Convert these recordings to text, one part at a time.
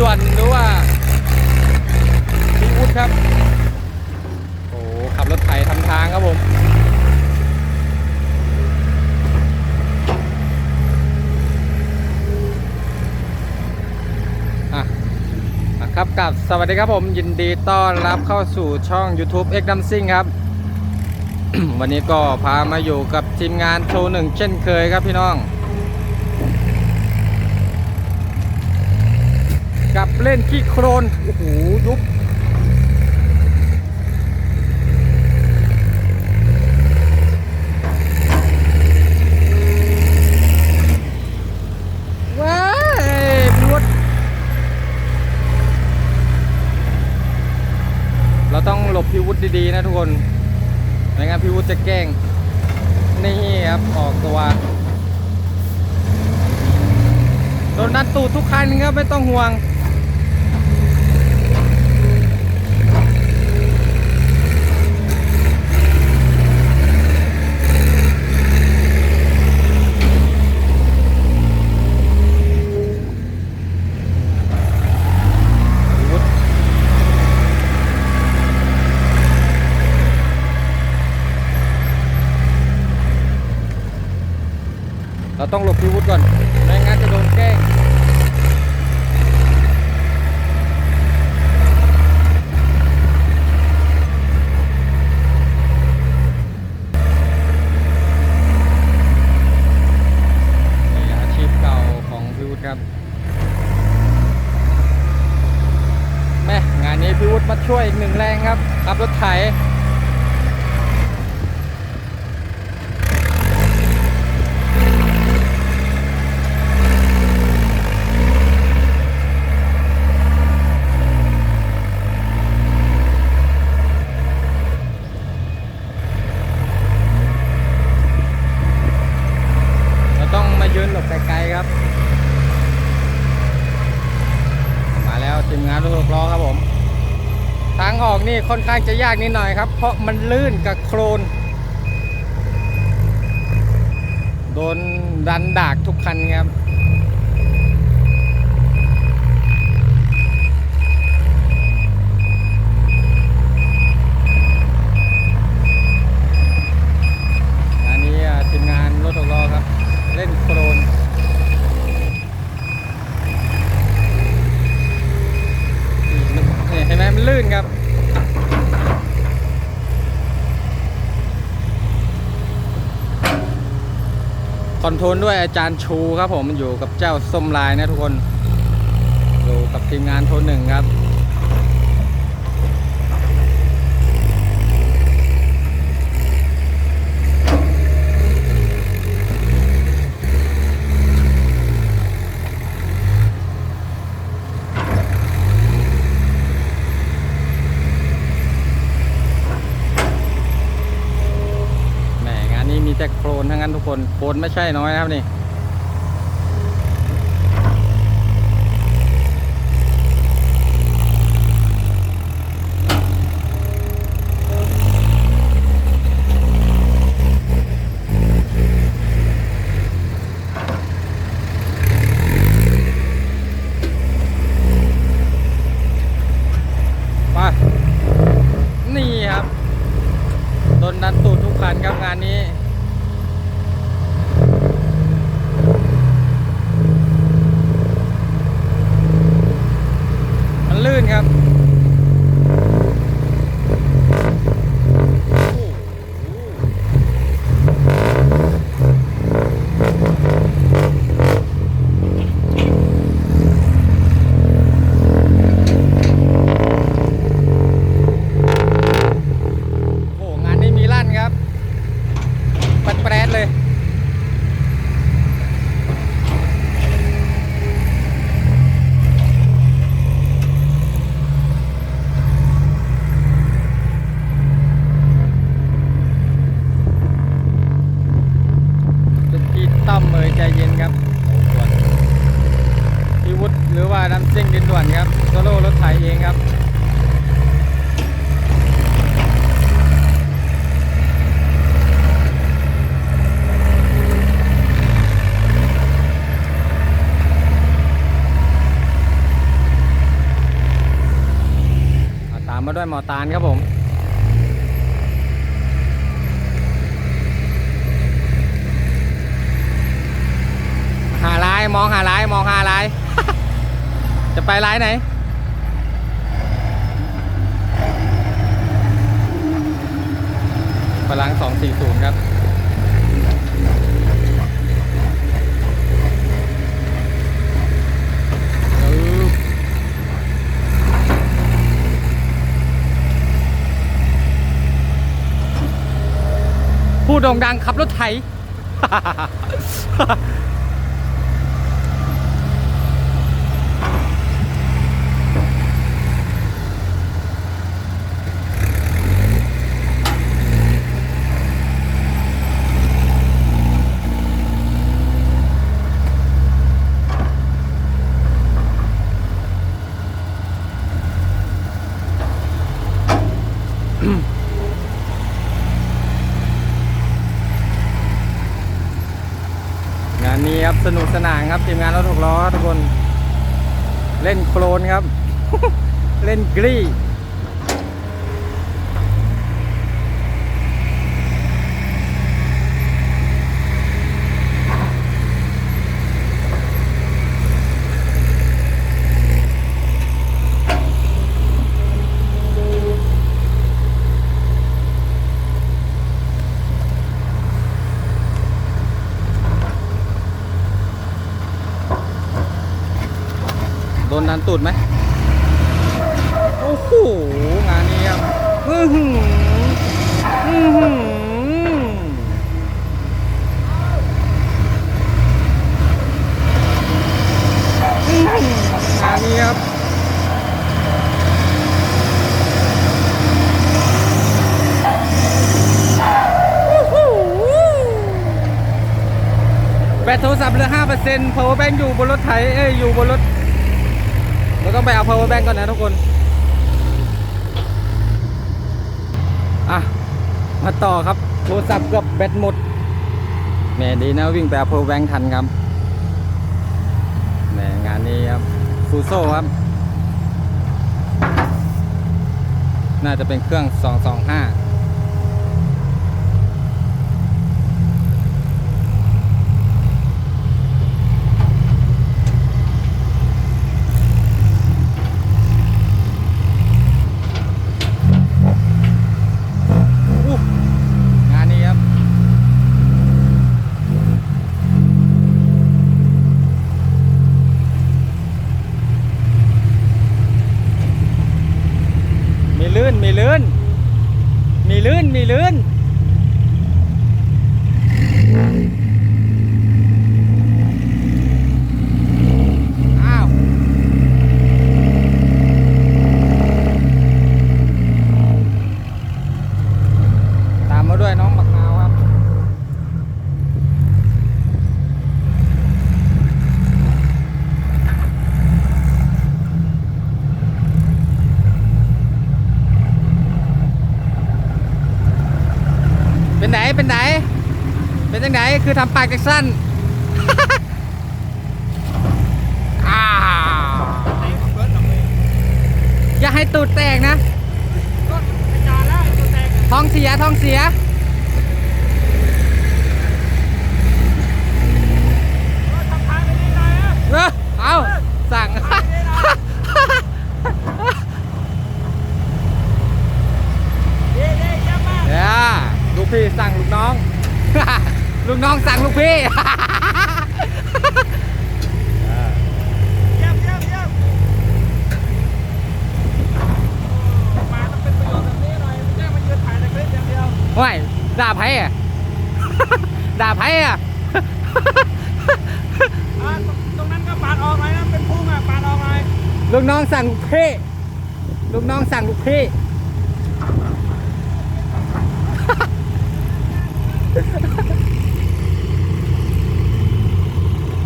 ด่วนหรือว่าพี่วุฒิครับ โอ้ขับรถไถทำทางครับผมอะอะครับกับสวัสดีครับผมยินดีต้อนรับเข้าสู่ช่อง YouTube X d u m s i n g ครับ วันนี้ก็พามาอยู่กับทีมงานโชว์หนึ่งเช่นเคยครับพี่น้อง กับเล่นขี้โครน โอ้โห ยุบ ว้ายพี่วุฒิเราต้องหลบพี่วุฒดี ๆ นะทุกคน ไม่งั้นพี่วุฒิจะแกล้ง นี่ครับ ออกตัวโดนดันตูดทุกคันครับไม่ต้องห่วง วุฒิ เราต้องหลบพี่วุฒิก่อนไม่งั้นจะโดนแกล้งนี่อาชีพเก่าของพี่วุฒิครับแม่งานนี้พี่วุฒิมาช่วยอีกหนึ่งแรงครับขับรถไถเราต้องมายืนหลบไกลๆครับ มาแล้วทีมงานรถหกล้อครับผม ทางออกนี่ ค่อนข้างจะยากนิดหน่อยครับ เพราะมันลื่นกับโครน โดนดันดากทุกคันครับงานนี้ทีมงานรถหกล้อครับเล่นโครนเห็นไหมมันลื่นครับ คอนโทรลด้วยอาจารย์ชูครับผมอยู่กับเจ้าส้มลายนะทุกคนอยู่กับทีมงานโทรหนึ่งครับ แหมงานนี้มีแต่โครนทั้งนั้นทุก คนโคนไม่ใช่น้อยนะครับนี่ รถไถเองครับามมาด้วยหมอตานครับผม หาลายมองหาลายมองหาลาย จะไปลายไหน พลัง 240 ครับปึ๊บผู้โด่งดังขับรถไถ งานนี้ครับสนุกสนานครับทีมงานรถหกล้อทุกคน เล่นโคลนครับ เล่นกรี ดนดันตูดไหมโอ้โหงานนี้ครับอือหืออือหืออือหืองานนี้ครับแบตโทรศัพท์เหลือ5% power bank อยู่บนรถไถเอ้ยอยู่บนรถ เราต้องไปเอา power bank ก่อนนะทุกคน อะ มาต่อครับ โทรศัพท์เกือบแบตหมดแหม่ดีนะวิ่งไปเอา power bank ทันครับแหม่งานนี้ครับฟูโซ่ครับ น่าจะเป็นเครื่อง 225 อู้งานนี้ครับ มีลื่น มีลื่น มีลื่น มีลื่น อ้าว ตามมาด้วยน้องบักนาวครับ เป็นไหน เป็นไหน เป็นยังไงคือทำปากจากสั้นอย่าให้ตูดแตกนะท้องเสียท้องเสียเอาสั่งเนี่ยลูกพี่สั่งลูกน้อง ลูกน้องสั่งลูกพี่ว้ายด่าไผ่อะ ด่าไผ่อะตรงนั้นก็ปาดออกเลยนะ เป็นพุ่งอะปาดออกเลยลูกน้องสั่งลูกพี่ ลูกน้องสั่งลูกพี่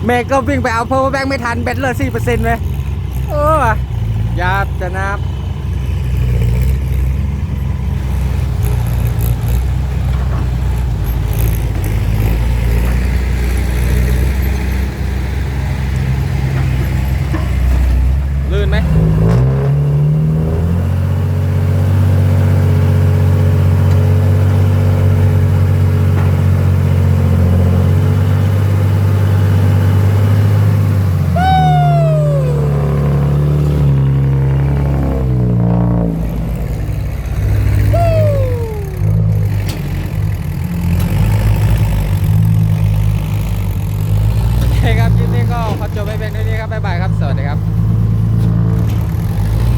แม่ก็วิ่งไปเอาเพราะว่าแบงค์ไม่ทันเบ็ดเลยสี่เปอร์เซ็นต์เลยโอ้ยาจะนับ